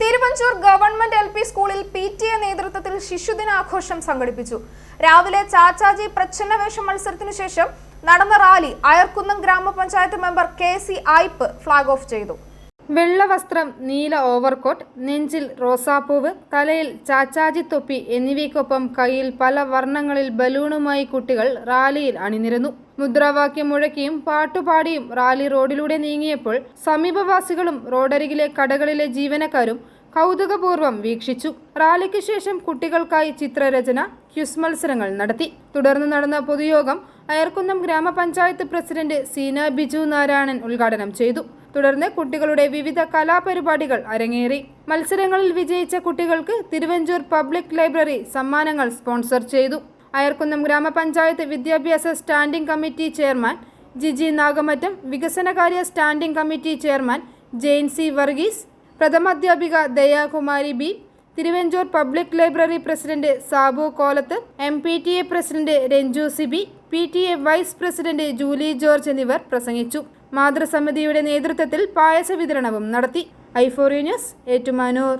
Thiruvanchoor government L P സ്കൂളിൽ P T A നേതൃത്വത്തിൽ ശിശുദിനാഘോഷം സംഘടിപ്പിച്ചു. രാവിലെ ചാച്ചാജി പ്രച്ഛന്നവേഷ മത്സരത്തിനു ശേഷം നടന്ന റാലി അയർക്കുന്നം ഗ്രാമപഞ്ചായത്ത് member K C Aippu flag off ചെയ്തു. വെള്ള വസ്ത്രം നീല ഓവർകോട്ട് നെഞ്ചിൽ റോസാപ്പൂവ് തലയിൽ ചാച്ചാജി തൊപ്പി എന്നിവയ്ക്കൊപ്പം കയ്യിൽ പല വർണങ്ങളിൽ ബലൂണുമായി കുട്ടികൾ റാലിയിൽ അണിനിരന്നു. മുദ്രാവാക്യം മുഴക്കിയും പാട്ടുപാടിയും റാലി റോഡിലൂടെ നീങ്ങിയപ്പോൾ സമീപവാസികളും റോഡരികിലെ കടകളിലെ ജീവനക്കാരും കൗതുകപൂർവം വീക്ഷിച്ചു. റാലിക്ക് ശേഷം കുട്ടികൾക്കായി ചിത്രരചന ക്യുസ് മത്സരങ്ങൾ നടത്തി. തുടർന്ന് നടന്ന പൊതുയോഗം അയർക്കുന്നം ഗ്രാമപഞ്ചായത്ത് പ്രസിഡന്റ് സീന ബിജു നാരായണൻ ഉദ്ഘാടനം ചെയ്തു. തുടർന്ന് കുട്ടികളുടെ വിവിധ കലാപരിപാടികൾ അരങ്ങേറി. മത്സരങ്ങളിൽ വിജയിച്ച കുട്ടികൾക്ക് തിരുവഞ്ചൂർ പബ്ലിക് ലൈബ്രറി സമ്മാനങ്ങൾ സ്പോൺസർ ചെയ്തു. അയർക്കുന്നം ഗ്രാമപഞ്ചായത്ത് വിദ്യാഭ്യാസ standing committee chairman Jiji Nagamattom വികസനകാര്യ standing committee chairman Jain C Varghese പ്രഥമാധ്യാപിക Dayakumari B Thiruvanchoor public library president Sabu Kolath M P T A president Ranju Sibi P T A vice president Julie George എന്നിവർ പ്രസംഗിച്ചു. മാതൃസമിതിയുടെ നേതൃത്വത്തിൽ പായസ വിതരണവും നടത്തി. ഐഫോറി news Ettumanoor.